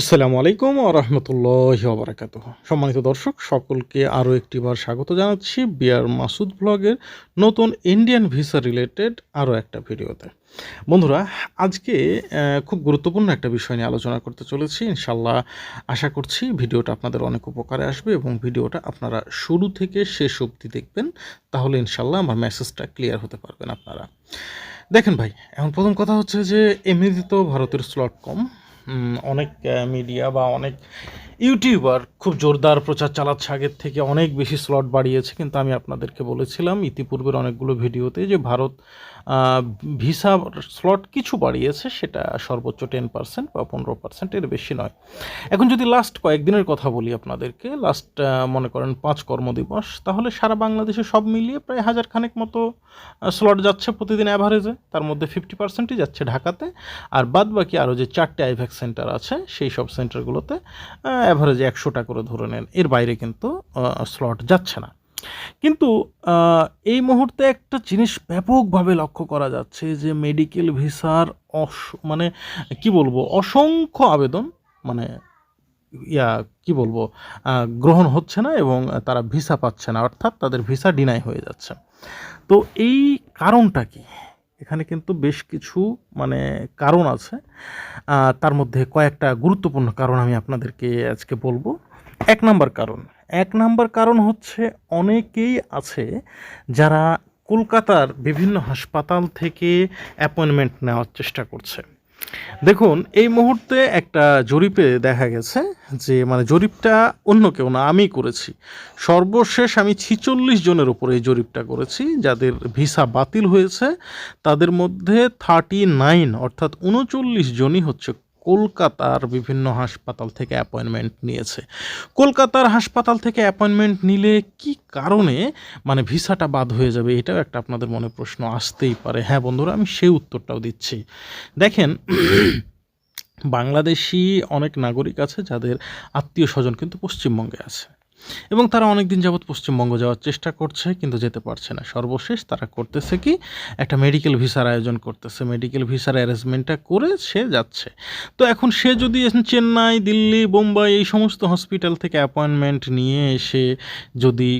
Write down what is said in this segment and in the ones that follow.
আসসালামু আলাইকুম রহমতুল্লাহ বারাকাত সম্মানিত দর্শক, সকলকে আরও একটিবার স্বাগত জানাচ্ছি বিয়ার মাসুদ ব্লগের নতুন ইন্ডিয়ান ভিসা রিলেটেড আরও একটা ভিডিওতে। বন্ধুরা, আজকে খুব গুরুত্বপূর্ণ একটা বিষয় নিয়ে আলোচনা করতে চলেছি। ইনশাল্লাহ আশা করছি ভিডিওটা আপনাদের অনেক উপকারে আসবে এবং ভিডিওটা আপনারা শুরু থেকে শেষ অবধি দেখবেন। তাহলে ইনশাল্লাহ আমার মেসেজটা ক্লিয়ার হতে পারবেন আপনারা। দেখেন ভাই, এখন প্রথম কথা হচ্ছে যে, এমনিতে তো ভারতের স্লট কম। অনেক মিডিয়া বা অনেক ইউটিউবার খুব জোরদার প্রচার চালাচ্ছে, আগের থেকে অনেক বেশি স্লট বাড়িয়েছে, কিন্তু আমি আপনাদেরকে বলেছিলাম ইতিপূর্বের অনেকগুলো ভিডিওতে যে ভারত ভিসা স্লট কিছু বাড়িয়েছে, সেটা সর্বোচ্চ টেন পার্সেন্ট বা পনেরো পার্সেন্ট এর বেশি নয়। এখন যদি লাস্ট কয়েকদিনের কথা বলি আপনাদেরকে লাস্ট মনে করেন পাঁচ কর্মদিবস, তাহলে সারা বাংলাদেশে সব মিলিয়ে প্রায় হাজার খানেক মতো স্লট যাচ্ছে প্রতিদিন অ্যাভারেজে তার মধ্যে ফিফটি পার্সেন্টই যাচ্ছে ঢাকাতে, আর বাদ বাকি আরও যে চারটে আইভ্যাক্স সেন্টার আছে, সেই সব সেন্টারগুলোতে অ্যাভারেজে একশোটা করে ধরে নেন। এর বাইরে কিন্তু স্লট যাচ্ছে না। কিন্তু এই মুহূর্তে একটা জিনিস ব্যাপকভাবে লক্ষ্য করা যাচ্ছে যে মেডিকেল ভিসার অস মানে কি বলব, অসংখ্য আবেদন মানে ইয়া, কি বলব গ্রহণ হচ্ছে না এবং তারা ভিসা পাচ্ছে না। অর্থাৎ তাদের ভিসা ডিনাই হয়ে যাচ্ছে। তো এই কারণটা কি? এখানে কিন্তু বেশ কিছু মানে কারণ আছে। তার মধ্যে কয়েকটা গুরুত্বপূর্ণ কারণ আমি আপনাদেরকে আজকে বলব। এক নাম্বার কারণ, এক নাম্বার কারণ হচ্ছে অনেকেই আছে যারা কলকাতার বিভিন্ন হাসপাতাল থেকে অ্যাপয়েন্টমেন্ট নেওয়ার চেষ্টা করছে। দেখুন, এই মুহূর্তে একটা জরিপে দেখা গেছে যে মানে জরিপটা অন্য কেউ না আমি করেছি। সর্বশেষ আমি ছিচল্লিশ জনের উপরে এই জরিপটা করেছি, যাদের ভিসা বাতিল হয়েছে, তাদের মধ্যে থার্টি নাইন অর্থাৎ উনচল্লিশ জনই হচ্ছে কলকাতার বিভিন্ন হাসপাতাল থেকে অ্যাপয়েন্টমেন্ট নিয়েছে। কলকাতার হাসপাতাল থেকে অ্যাপয়েন্টমেন্ট নিলে কি কারণে মানে ভিসাটা বাদ হয়ে যাবে? এটাও একটা আপনাদের মনে প্রশ্ন আসতেই পারে। হ্যাঁ বন্ধুরা, আমি সেই উত্তরটাও দিচ্ছি। দেখেন, বাংলাদেশি অনেক নাগরিক আছে যাদের আত্মীয় স্বজন কিন্তু পশ্চিমবঙ্গে আছে। এবং তারা অনেক দিন যাবৎ পশ্চিমবঙ্গ যাওয়ার চেষ্টা করছে, কিন্তু যেতে পারছে না। সর্বশেষ তারা করতেছে কি, একটা মেডিকেল ভিসার আয়োজন করতেছে। মেডিকেল ভিসার অ্যারেঞ্জমেন্টটা করে সে যাচ্ছে। তো এখন সে যদি চেন্নাই, দিল্লি, বোম্বাই এই সমস্ত হসপিটাল থেকে অ্যাপয়েন্টমেন্ট নিয়ে এসে যদি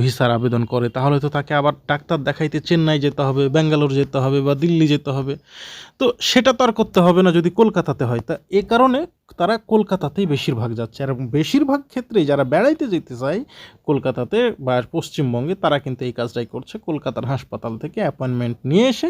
ভিসার আবেদন করে, তাহলে তো তাকে আবার ডাক্তার দেখাইতে চেন্নাই যেতে হবে, ব্যাঙ্গালোর যেতে হবে বা দিল্লি যেতে হবে। তো সেটা তো আর করতে হবে না, যদি কলকাতাতে হয়। তা এ কারণে তারা কলকাতাতেই বেশিরভাগ যাচ্ছে। আর বেশিরভাগ ক্ষেত্রেই যারা বেড়াইতে যেতে চায় কলকাতাতে বা পশ্চিমবঙ্গে, তারা কিন্তু এই কাজটাই করছে। কলকাতার হাসপাতাল থেকে অ্যাপয়েন্টমেন্ট নিয়ে এসে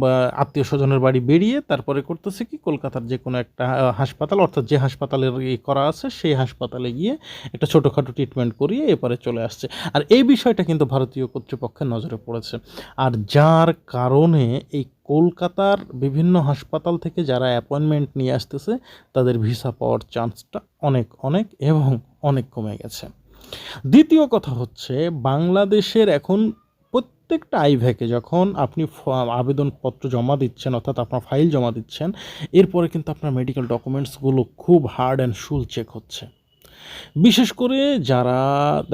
বা আত্মীয় স্বজনের বাড়ি বেরিয়ে তারপরে করতেছে কি, কলকাতার যে কোনো একটা হাসপাতাল, অর্থাৎ যে হাসপাতালের ই করা আছে, সেই হাসপাতালে গিয়ে একটা ছোটোখাটো ট্রিটমেন্ট করিয়ে এপারে চলে আসছে। আর এই বিষয়টা কিন্তু ভারতীয় কর্তৃপক্ষের নজরে পড়েছে। আর যার কারণে এই কলকাতার বিভিন্ন হাসপাতাল থেকে যারা অ্যাপয়েন্টমেন্ট নিয়ে আসতেছে, তাদের ভিসা পাওয়ার চান্সটা অনেক অনেক এবং অনেক কমে গেছে। দ্বিতীয় কথা হচ্ছে, বাংলাদেশের এখন প্রত্যেকটা আইভ্যাকে যখন আপনি আবেদনপত্র জমা দিচ্ছেন, অর্থাৎ আপনার ফাইল জমা দিচ্ছেন, এরপরে কিন্তু আপনার মেডিকেল ডকুমেন্টসগুলো খুব হার্ড অ্যান্ড শুল চেক হচ্ছে। বিশেষ করে যারা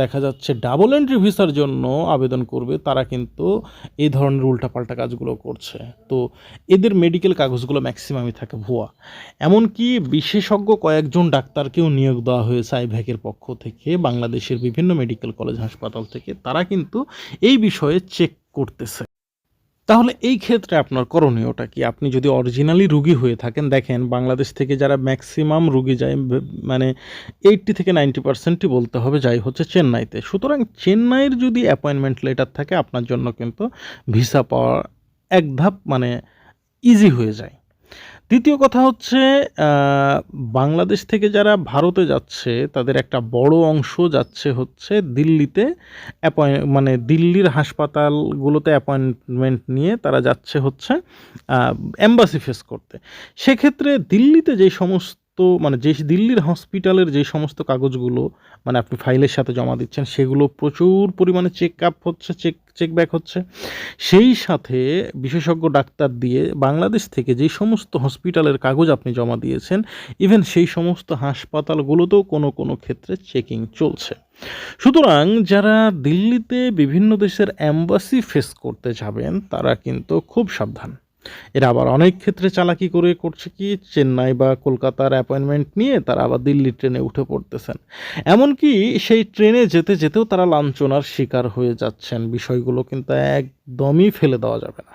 দেখা যাচ্ছে ডাবল এন্ট্রি ভিসার জন্য আবেদন করবে, তারা কিন্তু এই ধরনের উল্টাপাল্টা কাজগুলো করছে। তো এদের মেডিকেল কাগজগুলো ম্যাক্সিমামই থাকে ভুয়া। এমনকি বিশেষজ্ঞ কয়েকজন ডাক্তারকেও নিয়োগ দেওয়া হয়েছে আইভ্যাকের পক্ষ থেকে, বাংলাদেশের বিভিন্ন মেডিকেল কলেজ হাসপাতাল থেকে। তারা কিন্তু এই বিষয়ে চেক করতেছে। তাহলে এই ক্ষেত্রে আপনার করণীয়টা কি? আপনি যদি অরিজিনালি রুগী হয়ে থাকেন, দেখেন বাংলাদেশ থেকে যারা ম্যাক্সিমাম রুগী যায় মানে এইটটি থেকে নাইনটি পার্সেন্টই বলতে হবে, যাই হচ্ছে চেন্নাইতে। সুতরাং চেন্নাইয়ের যদি অ্যাপয়েন্টমেন্ট লেটার থাকে, আপনার জন্য কিন্তু ভিসা পাওয়া এক ধাপ মানে ইজি হয়ে যায়। দ্বিতীয় কথা হচ্ছে বাংলাদেশ থেকে যারা ভারতে যাচ্ছে, তাদের একটা বড় অংশ যাচ্ছে হচ্ছে দিল্লিতে মানে দিল্লির হাসপাতালগুলোতে অ্যাপয়েন্টমেন্ট নিয়ে তারা যাচ্ছে হচ্ছে অ্যাম্বাসি ফেস করতে। সেক্ষেত্রে দিল্লিতে যে সমস্ত মানে যে দিল্লির হসপিটালের যে সমস্ত কাগজগুলো মানে আপনি ফাইলের সাথে জমা দিচ্ছেন, সেগুলো প্রচুর পরিমাণে চেক আপ হচ্ছে চেক চেক ব্যাক হচ্ছে। সেই সাথে বিশেষজ্ঞ ডাক্তার দিয়ে বাংলাদেশ থেকে যে সমস্ত হসপিটালের কাগজ আপনি জমা দিয়েছেন ইভেন সেই সমস্ত হাসপাতালগুলোতেও কোনো কোনো ক্ষেত্রে চেকিং চলছে। সুতরাং যারা দিল্লিতে বিভিন্ন দেশের অ্যাম্বাসি ফেস করতে যাবেন, তারা কিন্তু খুব সাবধান। এরা আবার অনেক ক্ষেত্রে চালাকি করে করছে কি, চেন্নাই বা কলকাতার অ্যাপয়েন্টমেন্ট নিয়ে তারা আবার দিল্লি ট্রেনে উঠে পড়তেছেন। এমনকি সেই ট্রেনে যেতে যেতেও তারা লাঞ্ছনার শিকার হয়ে যাচ্ছেন। বিষয়গুলো কিন্তু একদমই ফেলে দেওয়া যাবে না।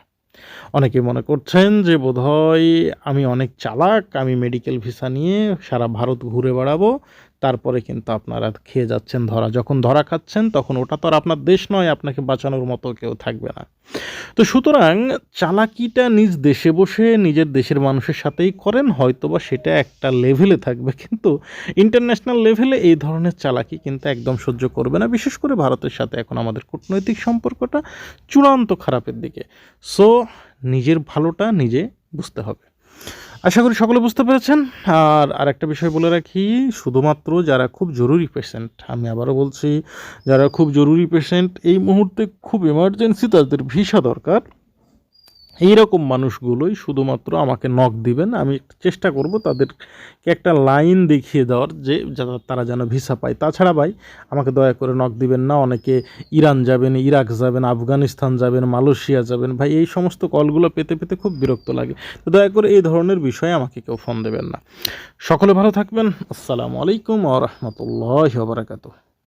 অনেকে মনে করছেন যে, বোধহয় আমি অনেক চালাক, আমি মেডিকেল ভিসা নিয়ে সারা ভারত ঘুরে বেড়াবো তারপরে কিন্তু আপনারা খেয়ে যাচ্ছেন ধরা। যখন ধরা খাচ্ছেন, তখন ওটা তো আর আপনার দেশ নয়, আপনাকে বাঁচানোর মতো কেউ থাকবে না। তো সুতরাং চালাকিটা নিজ দেশে বসে নিজের দেশের মানুষের সাথেই করেন, হয়তোবা সেটা একটা লেভেলে থাকবে, কিন্তু ইন্টারন্যাশনাল লেভেলে এই ধরনের চালাকি কিন্তু একদম সহ্য করবে না। বিশেষ করে ভারতের সাথে এখন আমাদের কূটনৈতিক সম্পর্কটা চূড়ান্ত খারাপের দিকে। সো নিজের ভালোটা নিজে বুঝতে হবে। আশা করি সকলে বুঝতে পেরেছেন। আর আরেকটা বিষয় বলে রাখি, শুধুমাত্র যারা খুব জরুরি পেশেন্ট আমি আবারও বলছি, যারা খুব জরুরি পেশেন্ট এই মুহূর্তে খুব এমার্জেন্সি তাদের ভিসা দরকার। এইরকম মানুষগুলোই শুধুমাত্র আমাকে নক দিবেন। আমি চেষ্টা করব তাদেরকে একটা লাইন দেখিয়ে দেওয়ার যে তারা যেন ভিসা পায়। তাছাড়া ভাই, আমাকে দয়া করে নক দিবেন না। অনেকে ইরান যাবেন, ইরাক যাবেন, আফগানিস্তান যাবেন, মালয়েশিয়া যাবেন। ভাই, এই সমস্ত কলগুলো পেতে পেতে খুব বিরক্ত লাগে। তো দয়া করে এই ধরনের বিষয়ে আমাকে কেউ ফোন দেবেন না। সকলে ভালো থাকবেন। আসসালামু আলাইকুম আ রহমতুল্লাহ বারাকাতুহ।